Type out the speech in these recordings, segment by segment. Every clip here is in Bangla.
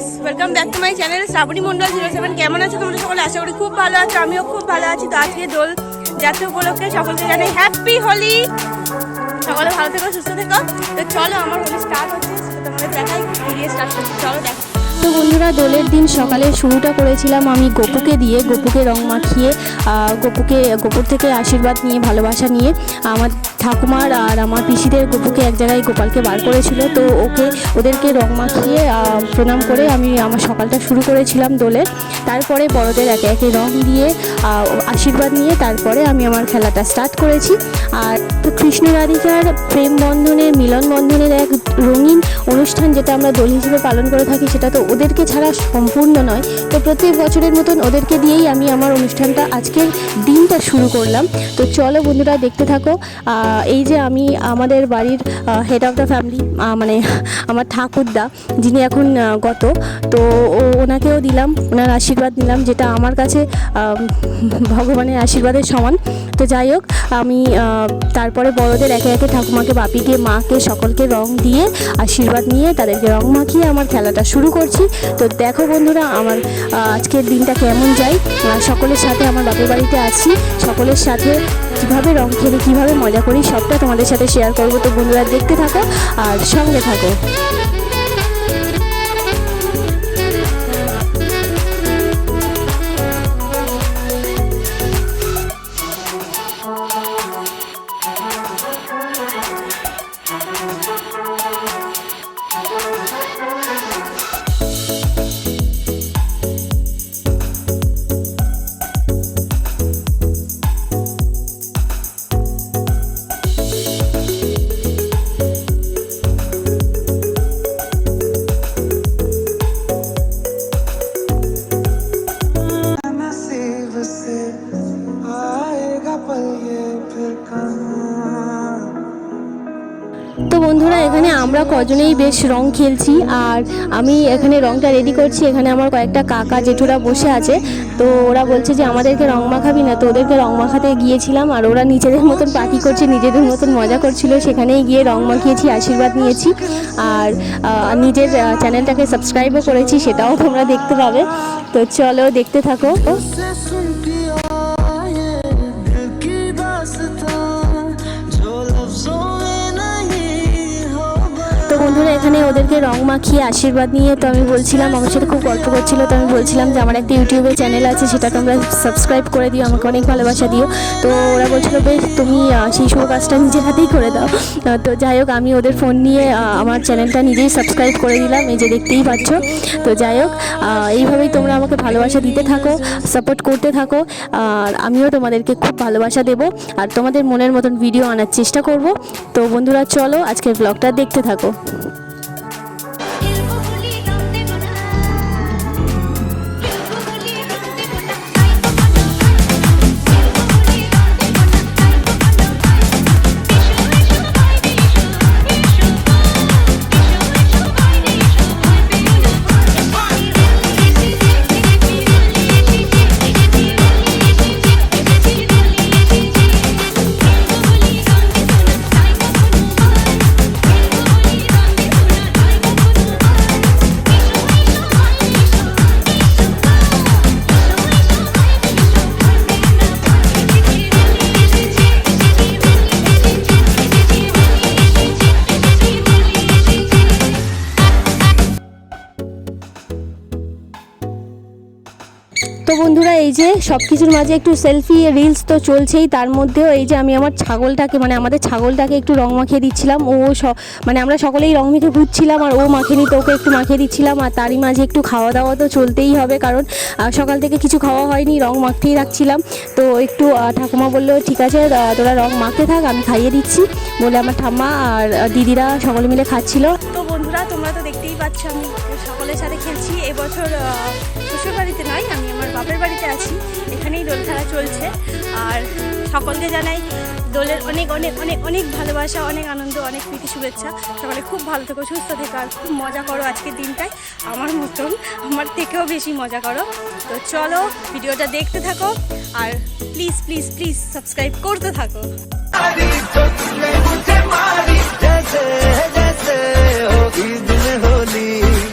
Guys welcome back to my channel Shraboni Mondal zero seven কেমন আছো তোমরা সকলে? আশা করি খুব ভালো আছো, আমিও খুব ভালো আছি। তো আজকে দোল যাত্রা উপলক্ষে সকলকে জানাই হ্যাপি হোলি। সকলে ভালো থেকো, সুস্থ থেকো। তো চলো, আমার হোলি স্টার্ট হচ্ছে তোমাদের দেখাই ঘুরিয়ে স্টার্ট করছি। চলো, দেখো। বন্ধুরা, দোলের দিন সকালে শুরুটা করেছিলাম আমি গোপুকে দিয়ে, গোপুকে রং মাখিয়ে গোপুকে, গোপুর থেকে আশীর্বাদ নিয়ে, ভালোবাসা নিয়ে আমার ঠাকুমার আর আমার পিসিদের গোপুকে এক জায়গায় গোপালকে বার করেছিল। তো ওকে, ওদেরকে রং মাখিয়ে প্রণাম করে আমি আমার সকালটা শুরু করেছিলাম দোলের। তারপরে বড়দের একে একে রং দিয়ে আশীর্বাদ নিয়ে তারপরে আমি আমার খেলাটা স্টার্ট করেছি। আর কৃষ্ণ রাধিকার প্রেম বন্ধনের মিলন বন্ধনের এক রঙিন অনুষ্ঠান যেটা আমরা দোল হিসেবে পালন করে থাকি, সেটা তো ওদেরকে ছাড়া সম্পূর্ণ নয়। তো প্রত্যেক বছরের মতন ওদেরকে দিয়েই আমি আমার অনুষ্ঠানটা আজকের দিনটা শুরু করলাম। তো চলো বন্ধুরা, দেখতে থাকো। এই যে আমি আমাদের বাড়ির হেড অফ দ্য ফ্যামিলি মানে আমার ঠাকুরদা, যিনি এখন গত, তো ওনাকেও দিলাম, ওনার আশীর্বাদ নিলাম, যেটা আমার কাছে ভগবানের আশীর্বাদের সমান। তো যাই হোক, আমি তারপরে বড়দের একে একে ঠাকুমাকে, বাপিকে, মাকে সকলকে রং দিয়ে আশীর্বাদ নিয়ে তাদেরকে রং মাখিয়ে আমার খেলাটা শুরু করছি। তো দেখো বন্ধুরা, আমার আজকের দিনটা কেমন যায়। সকলের সাথে আমার বাপের বাড়িতে আছি। সকলের সাথে কীভাবে রং খেলে, কীভাবে মজা করি, সবটা তোমাদের সাথে শেয়ার করব। তো বন্ধুরা দেখতে থাকো আর সঙ্গে থাকো। বন্ধুরা, এখানে আমরা কজনেই বেশ রং খেলছি। আর আমি এখানে রংটা রেডি করছি। এখানে আমার কয়েকটা কাকা জেঠুরা বসে আছে। তো ওরা বলছে যে, আমাদেরকে রং মাখাবি না তো ওদেরকে রং মাখাতে গিয়েছিলাম। আর ওরা নিজেদের মতন পার্টি করছে, নিজেদের মতন মজা করছিল। সেখানেই গিয়ে রং মাখিয়েছি, আশীর্বাদ নিয়েছি। আর নিজের চ্যানেলটাকে সাবস্ক্রাইবও করেছি, সেটাও তোমরা দেখতে পাবে। তো চলো দেখতে থাকো। এখানে ওদেরকে রং মাখিয়ে আশীর্বাদ নিয়ে তো আমি বলছিলাম, আমার সাথে খুব গল্প করছিল, তো আমি বলছিলাম যে আমার একটা ইউটিউবে চ্যানেল আছে, সেটা তোমরা সাবস্ক্রাইব করে দিও, আমাকে অনেক ভালোবাসা দিও। তো ওরা বলছিল, বেশ, তুমি সেই শুভ কাজটা নিজের হাতেই করে দাও। তো যাই হোক, আমি ওদের ফোন নিয়ে আমার চ্যানেলটা নিজেই সাবস্ক্রাইব করে দিলাম, এই যে দেখতেই পাচ্ছ। তো যাই হোক এইভাবেই তোমরা আমাকে ভালোবাসা দিতে থাকো সাপোর্ট করতে থাকো, আর আমিও তোমাদেরকে খুব ভালোবাসা দেবো, আর তোমাদের মনের মতন ভিডিও আনার চেষ্টা করব। তো বন্ধুরা, চলো আজকের ব্লগটা দেখতে থাকো। তো বন্ধুরা, এই যে সব কিছুর মাঝে একটু সেলফি রিলস তো চলছেই, তার মধ্যেও এই যে আমি আমার ছাগলটাকে মানে আমাদের ছাগলটাকে একটু রং মাখিয়ে দিচ্ছিলাম। ও মানে আমরা সকলেই রং মেখে ঘুরছিলাম, আর ও মাখিয়ে নিত ওকে একটু মাখিয়ে দিচ্ছিলাম, আর তারই মাঝে একটু খাওয়া দাওয়া তো চলতেই হবে, কারণ সকাল থেকে কিছু খাওয়া হয়নি, রং মাখিয়েই রাখছিলাম। তো একটু ঠাকুমা বলল, ঠিক আছে তোরা রং মাখতে থাক, আমি খাইয়ে দিচ্ছি। বলে আমার ঠাম্মা আর দিদিরা সকলে মিলে খাচ্ছিল। বন্ধুরা, তোমরা তো দেখতেই পাচ্ছ আমি সকলের সাথে খেলছি। এবছর শ্বশুর বাড়িতে নয়, আমি আমার বাপের বাড়িতে আছি। এখানেই দোল খেলা চলছে। আর সকলকে জানাই দোলের অনেক অনেক অনেক অনেক ভালোবাসা, অনেক আনন্দ, অনেক প্রীতি, শুভেচ্ছা। সকলে খুব ভালো থেকো, সুস্থ থেকো, আর খুব মজা করো আজকের দিনটায়। আমার মতন, আমার থেকেও বেশি মজা করো। তো চলো, ভিডিওটা দেখতে থাকো, আর প্লিজ প্লিজ প্লিজ সাবস্ক্রাইব করতে থাকো। जैसे जैसे होगी दिन होली।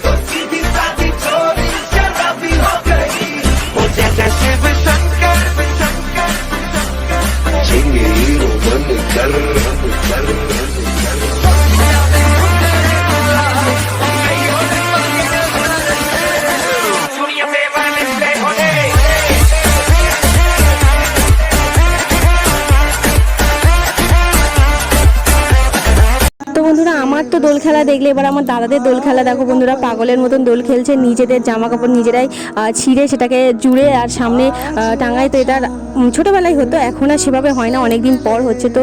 তো দোল খেলা দেখলে এবার আমার দাদাদের দোল খেলা দেখো বন্ধুরা, পাগলের মতন দোল খেলছে, নিজেদের জামা কাপড় নিজেরাই ছিঁড়ে সেটাকে জুড়ে আর সামনে টাঙায়। তো এটা ছোটোবেলায় হতো, এখন আর সেভাবে হয় না অনেক দিন পর হচ্ছে। তো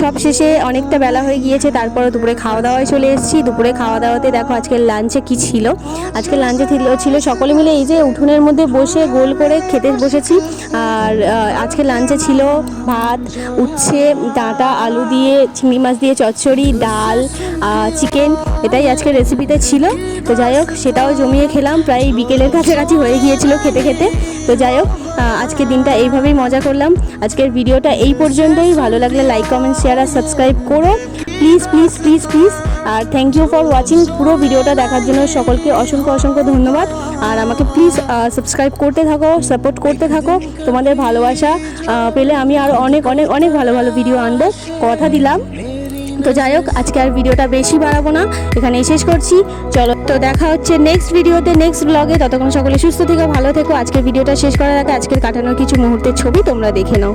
সব শেষে অনেকটা বেলা হয়ে গিয়েছে, তারপরে দুপুরে খাওয়া দাওয়ায় চলে এসেছি। দুপুরে খাওয়া দাওয়াতে দেখো আজকে লাঞ্চে কি ছিল? আজকে লাঞ্চে ছিল সকলে মিলে এই যে উঠোনের মধ্যে বসে গোল করে খেতে বসেছি। আর আজকে লাঞ্চে ছিল ভাত, উচ্ছে, ডাঁটা, আলু দিয়ে, চিংড়ি মাছ দিয়ে চচ্চড়ি, ডাল চিকেন এটাই আজকে রেসিপিতে ছিল। তো যাই হোক সেটাও জমিয়ে খেলাম। প্রায় বিকেলের কাছাকাছি হয়ে গিয়েছিল খেতে খেতে। তো যাই হোক আহ, আজকের দিনটা এইভাবেই মজা করলাম। আজকের ভিডিওটা এই পর্যন্তই। ভালো লাগলে লাইক কমেন্ট শেয়ার আর সাবস্ক্রাইব করো। প্লিজ প্লিজ প্লিজ প্লিজ আর থ্যাংক ইউ ফর ওয়াচিং পুরো ভিডিওটা দেখার জন্য সকলকে অসংখ্য অসংখ্য ধন্যবাদ। আর আমাকে প্লিজ সাবস্ক্রাইব করতে থাকো সাপোর্ট করতে থাকো। তোমাদের ভালোবাসা পেলে আমি আরও অনেক অনেক অনেক ভালো ভালো ভিডিও আনব। কথা দিলাম। তো যাই হোক, আজকে আর ভিডিওটা বেশি বাড়াবো না। এখানেই শেষ করছি। চলো, তো দেখা হচ্ছে নেক্সট ভিডিওতে নেক্সট ব্লগে ততক্ষণ সকলে সুস্থ থেকো, ভালো থেকো। আজকের ভিডিওটা শেষ করার আগে আজকের কাটানোর কিছু মুহূর্তের ছবি তোমরা দেখে নাও.